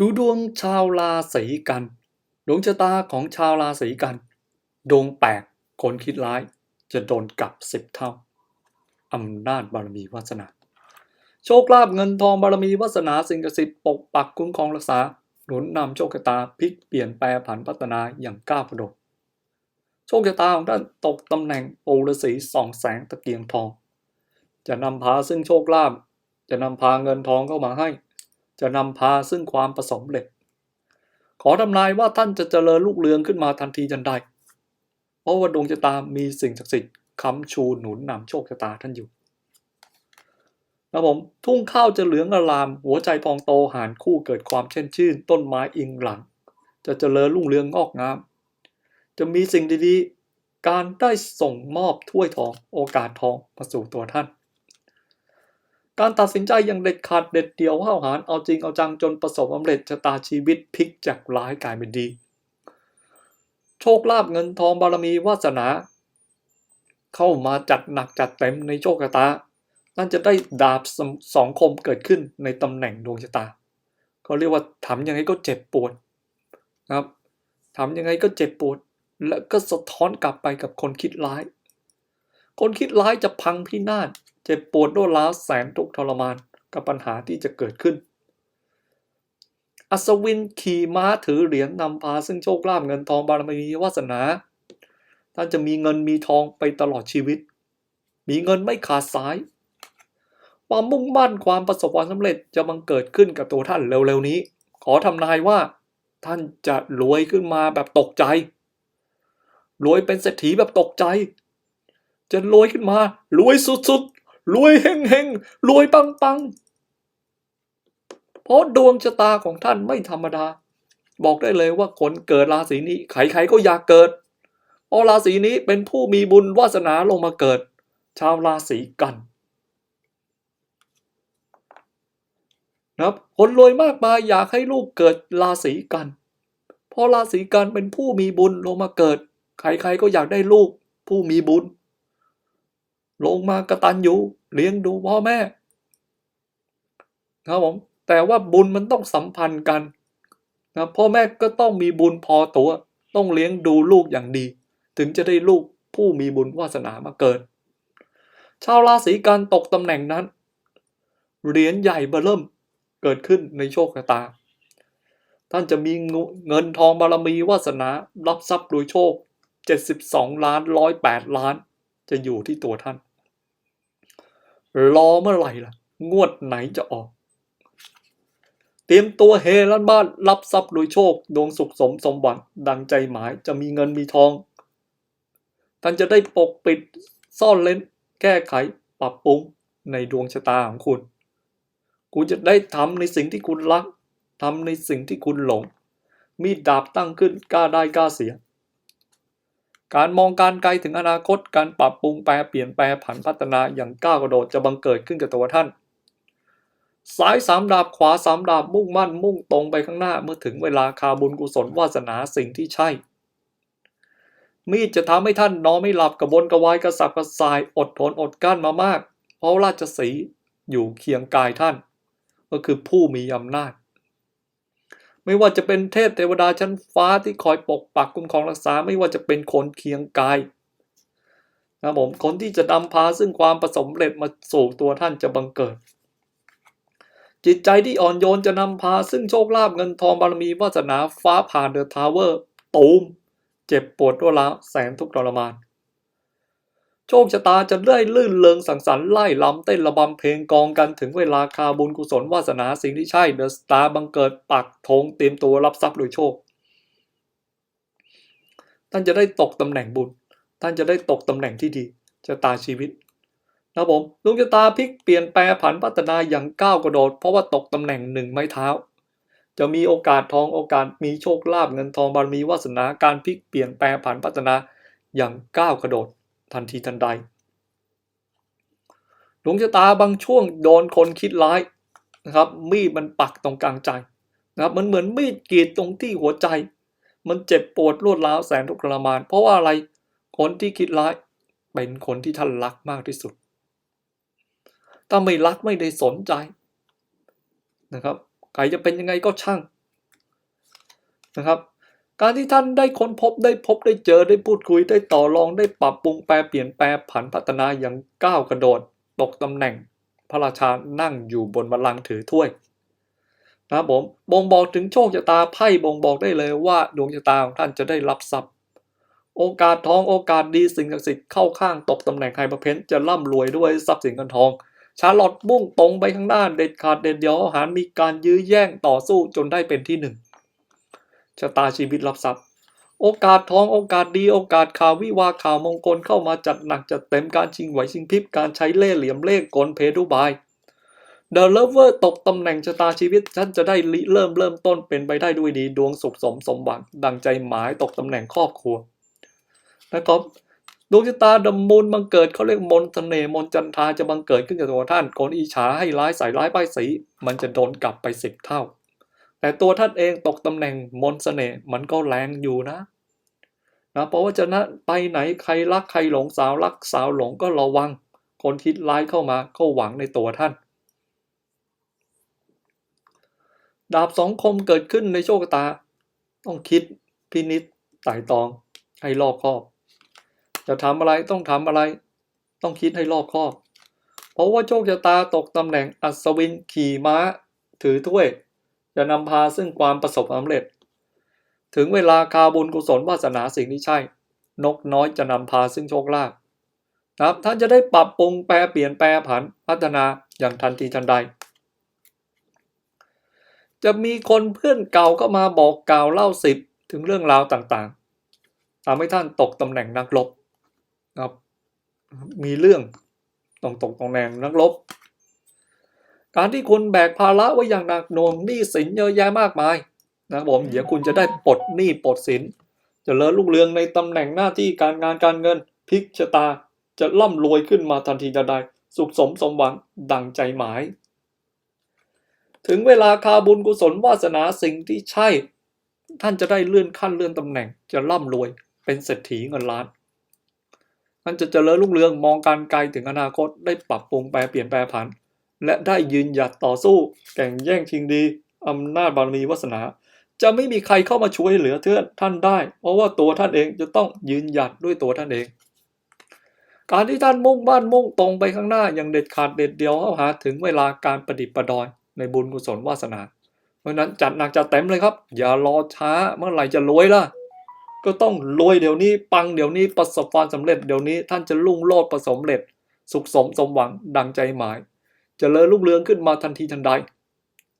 ดูดวงชาวราศีกัน ดวงชะตาของชาวราศีกัน ดวงแปลกคนคิดร้ายจะโดนกลับสิบเท่าอำนาจบารมีวาสนา โชคลาภเงินทองบารมีวาสนาสิ่งศักดิ์สิทธิ์ปกปักคุ้มครองรักษา หนุนนำโชคชะตาพลิกเปลี่ยนแปลผันพัฒนาอย่างก้าวกระโดดโชคชะตาของท่านตกตำแหน่งปูฤาษีสองแสงตะเกียงทอง จะนำพาซึ่งโชคลาภจะนำพาเงินทองเข้ามาให้ จะนำพาซึ่งความประสมเร็จ ขอทำนายว่าท่านจะเจริญลูกเรืองขึ้นมาทันทีทันใด เพราะว่าดวงชะตามีสิ่งศักดิ์สิทธิ์ค้ำชูหนุนนำโชคชะตาท่านอยู่นะผมทุ่งข้าวจะเหลืองอลาม หัวใจพองโตหานคู่เกิดความเช่นชื่น ต้นไม้อิงหลัง จะเจริญรุ่งเรืองงอกงาม จะมีสิ่งดีๆ การได้ส่งมอบถ้วยทองโอกาสทองมาสู่ตัวท่าน การตัดสินใจอย่างเด็ดขาดเด็ดเดี่ยวห้าวหาญเอาจริงเอาจังจนประสบความสำเร็จชะตาชีวิตพลิกจากร้ายกลายเป็นดี โชคลาภเงินทองบารมีวาสนา เข้ามาจัดหนักจัดเต็มในโชคชะตา นั่นจะได้ดาบสองสองคมเกิดขึ้นในตำแหน่งดวงชะตาเขาเรียกว่าทำยังไงก็เจ็บปวดนะครับทำยังไงก็เจ็บปวด และก็สะท้อนกลับไปกับคนคิดร้าย คนคิดร้ายจะพังพินาศ เจ็บปวดรวดร้าวแสนทุกทรมานกับปัญหาที่จะเกิดขึ้น อัศวินขี่ม้าถือเหรียญนำพาซึ่งโชคลาภเงินทองบารมีวาสนา ท่านจะมีเงินมีทองไปตลอดชีวิต มีเงินไม่ขาดสาย ความมุ่งมั่นความประสบความสำเร็จจะบังเกิดขึ้นกับตัวท่านเร็วๆนี้ ขอทำนายว่า ท่านจะรวยขึ้นมาแบบตกใจ รวยเป็นเศรษฐีแบบตกใจ จะรวยขึ้นมารวยสุดๆ รวยเฮงเฮงรวยปังปังเพราะดวงชะตาของท่านไม่ธรรมดา บอกได้เลยว่าคนเกิดราศีนี้ใครๆก็อยากเกิดเพราะราศีนี้เป็นผู้มีบุญวาสนาลงมาเกิด ชาวราศีกันนะครับคนรวยมากมายอยากให้ลูกเกิดราศีกัน เพราะราศีกันเป็นผู้มีบุญลงมาเกิด ใครๆก็อยากได้ลูกผู้มีบุญ ลงมากระตันอยู่ เลี้ยงดูพ่อแม่ ครับผม แต่ว่าบุญมันต้องสัมพันธ์กันนะพ่อแม่ก็ต้องมีบุญพอตัว ต้องเลี้ยงดูลูกอย่างดี ถึงจะได้ลูกผู้มีบุญวาสนามาเกิด ชาวราศีกันตกตำแหน่งนั้น เหรียญใหญ่เบอเริ่มเกิดขึ้นในโชคชะตา ท่านจะมีเงินทองบารมีวาสนา รับทรัพย์โดยโชค 72 ล้าน 108 ล้าน จะอยู่ที่ตัวท่าน รอเมื่อไหร่ล่ะ งวดไหนจะออก เตรียมตัวเฮลันบ้านรับทรัพย์โดยโชค ดวงสุขสมสมหวังดังใจหมายจะมีเงินมีทอง ท่านจะได้ปกปิดซ่อนเล้น แก้ไขปรับปรุงในดวงชะตาของคุณ คุณจะได้ทำในสิ่งที่คุณรักทำในสิ่งที่คุณหลง มีดดาบตั้งขึ้นกล้าได้กล้าเสีย การมองการไกลถึงอนาคต การปรับปรุงแปลเปลี่ยนแปลผันพัฒนาอย่างก้าวกระโดดจะบังเกิดขึ้นกับตัวท่าน ซ้ายสามดาบขวาสามดาบมุ่งมั่นมุ่งตรงไปข้างหน้าเมื่อถึงเวลาคาบุญกุศลวาสนาสิ่งที่ใช่ มีดจะทำให้ท่านนอนไม่หลับกระวนกระวายกระสับกระส่ายอดทนอดกลั้นมามาก เพราะราชสีอยู่เคียงกายท่าน ก็คือผู้มีอำนาจ ไม่ว่าจะเป็นเทพเทวดาชั้นฟ้าที่คอยปกปักคุ้มครองรักษา ไม่ว่าจะเป็นคนเคียงกายนะผมคนที่จะนำพาซึ่งความประสมเร็จมาสู่ตัวท่านจะบังเกิด จิตใจที่อ่อนโยนจะนำพาซึ่งโชคลาภเงินทองบารมีวาสนาฟ้าผ่านเดอะทาวเวอร์ตูมเจ็บปวดรวดร้าวแสนทุกข์ทรมาน โชคชะตาจะได้ลื่นเริงสังสรรค์ไล่ลำเต้นระบำเพลงกองกันถึงเวลาคาบุญกุศลวาสนาสิ่งที่ใช่เดอะสตาร์บังเกิดปักธงเตรียมตัวรับทรัพย์โดยโชค ท่านจะได้ตกตำแหน่งบุญ ท่านจะได้ตกตำแหน่งที่ดีชะตาชีวิตนะผมดวงชะตาพลิกเปลี่ยนแปลผันพัฒนาอย่างก้าวกระโดด เพราะว่าตกตำแหน่งหนึ่งไม้เท้า จะมีโอกาสทองโอกาสมีโชคลาภเงินทองบารมีวาสนาการพลิกเปลี่ยนแปลผันพัฒนาอย่างก้าวกระโดด ทันทีทันใดดวงชะตาบางช่วงโดนคนคิดร้ายนะครับ มีดมันปักตรงกลางใจนะครับ มันเหมือนมีดกรีดตรงที่หัวใจ มันเจ็บปวดรวดร้าวแสนทุกข์ทรมาน เพราะว่าอะไรคนที่คิดร้ายเป็นคนที่ท่านรักมากที่สุด ถ้าไม่รักไม่ได้สนใจนะครับใครจะเป็นยังไงก็ช่างนะครับ การที่ท่านได้ค้นพบได้พบได้เจอได้พูดคุยได้ต่อรองได้ปรับปรุงแปลเปลี่ยนแปลผันพัฒนาอย่างก้าวกระโดดตกตำแหน่ง พระราชานั่งอยู่บนบัลลังก์ถือถ้วยนะครับผมบ่งบอกถึงโชคชะตาไพ่บ่งบอกได้เลยว่าดวงชะตาของท่านจะได้รับทรัพย์ โอกาสทองโอกาสดีสิ่งศักดิ์สิทธิ์เข้าข้างตกตำแหน่งไฮเปอร์เพนจะร่ำรวยด้วยทรัพย์สินเงินทอง ชาร์ลอตมุ่งตรงไปข้างหน้าเด็ดขาดเด็ดเดียวหารมีการยื้อแย่งต่อสู้จนได้เป็นที่หนึ่ง ชะตาชีวิตรับทรัพย์ โอกาสทองโอกาสดีโอกาสข่าววิวาข่าวมงคลเข้ามาจัดหนักจัดเต็มการชิงไหวชิงพริบการใช้เล่ห์เหลี่ยมเล่ห์กลเพดุบายเดอะเลเวอร์ตกตำแหน่งชะตาชีวิตท่านจะได้ริเริ่มเริ่มต้นเป็นไปได้ด้วยดีดวงสุขสมสมหวังดังใจหมายตกตำแหน่งครอบครัวนะครับดวงชะตาดำมูลบังเกิดเขาเรียกมนเสน่ห์มนจันทาจะบังเกิดขึ้นกับตัวท่านคนอิจฉาให้ร้ายใส่ร้ายป้ายสี มันจะโดนกลับไปสิบเท่า แต่ตัวท่านเองตกตำแหน่งมนต์เสน่ห์มันก็แรงอยู่นะนะเพราะว่าจะนะไปไหนใครรักใครหลงสาวรักสาวหลงก็ระวัง คนคิดร้ายเข้ามาก็หวังในตัวท่าน ดาบสองคมเกิดขึ้นในโชคชะตา ต้องคิดพินิจไต่ตอง ให้รอบคอบ จะทำอะไรต้องทำอะไร ต้องคิดให้รอบคอบ เพราะว่าโชคชะตาตกตำแหน่งอัศวินขี่ม้า ถือถ้วย จะนำพาซึ่งความประสบความสำเร็จ ถึงเวลาคาบุญกุศลวาสนาสิ่งที่ใช่ นกน้อยจะนำพาซึ่งโชคลาภนะครับท่านจะได้ปรับปรุงแปลเปลี่ยนแปลผันพัฒนาอย่างทันทีทันใด จะมีคนเพื่อนเก่าก็มาบอกกล่าวเล่าสิบถึงเรื่องราวต่างๆทำให้ท่านตกตำแหน่งนักรบนะครับ มีเรื่องต้องตกตำแหน่งนักรบ การที่คุณแบกภาระไว้อย่างหนักหน่วงหนี้สินเยอะแยะมากมายนะครับผมเดี๋ยวคุณจะได้ปลดหนี้ปลดสินจะเลิศรุ่งเรืองในตำแหน่งหน้าที่การงานการเงินพลิกชะตาจะร่ำรวยขึ้นมาทันทีทันใดสุขสมสมหวังดังใจหมาย ถึงเวลาคาบุญกุศลวาสนาสิ่งที่ใช่ ท่านจะได้เลื่อนขั้นเลื่อนตำแหน่ง จะร่ำรวยเป็นเศรษฐีเงินล้านท่านจะเจริญรุ่งเรืองมองการไกลถึงอนาคตได้ปรับปรุงแปลเปลี่ยนแปลผัน และได้ยืนหยัดต่อสู้ แข่งแย่งชิงดีอำนาจบารมีวาสนา จะไม่มีใครเข้ามาช่วยเหลือเทือนท่านได้ เพราะว่าตัวท่านเองจะต้องยืนหยัดด้วยตัวท่านเอง การที่ท่านมุ่งบ้านมุ่งตรงไปข้างหน้าอย่างเด็ดขาดเด็ดเดียวเข้าหาถึงเวลาการประดิษฐ์ประดอยในบุญกุศลวาสนา เพราะนั้นจัดหนักจัดเต็มเลยครับ อย่ารอช้าเมื่อไหร่จะรวยล่ะก็ต้องรวยเดี๋ยวนี้ปังเดี๋ยวนี้ประสบความสำเร็จเดี๋ยวนี้ท่านจะรุ่งโรจน์ประสบเร็จ สุขสมสมหวังดังใจหมาย จะเจริญรุ่งเรืองขึ้นมาทันทีทันใด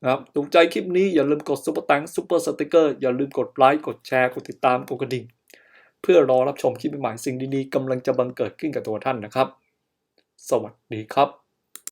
นะครับถูกใจคลิปนี้อย่าลืมกดซุปเปอร์ตังซุปเปอร์สติกเกอร์อย่าลืมกดไลค์กดแชร์กดติดตามกดกระดิ่ง เพื่อรอรับชมคลิปใหม่ๆสิ่งดีๆกำลังจะบังเกิดขึ้นกับตัวท่านนะครับ สวัสดีครับ